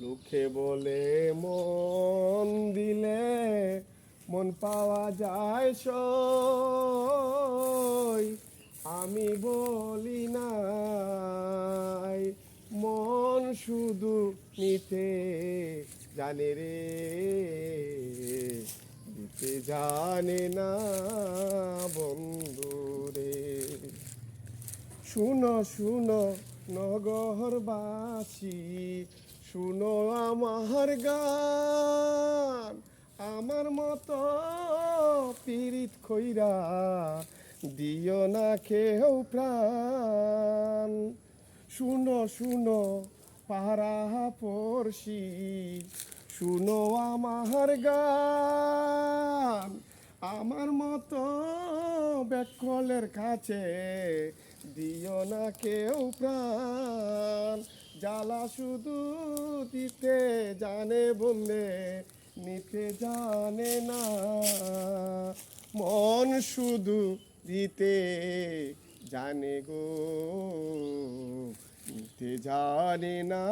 লোকে বলে মন দিলে মন পাওয়া যায় সই। আমি বলি নাই, মন শুধু নিতে জানে রে দিতে জানে না বন্ধু রে। শুনো শুনো নগরবাসী, শুনো আমার গান। আমার মতো পীড়িত খৈরা দিও না কেউ প্রাণ। শুনো শুনো পাহারা পড়শি শুনো আমার গান। আমার মতো ব্যাকলের কাছে দিও না কেউ প্রাণ। জ্বালা শুধু দিতে জানে বললে নিতে জানে না। মন শুধু দিতে জানে গো, নিতে জানে না।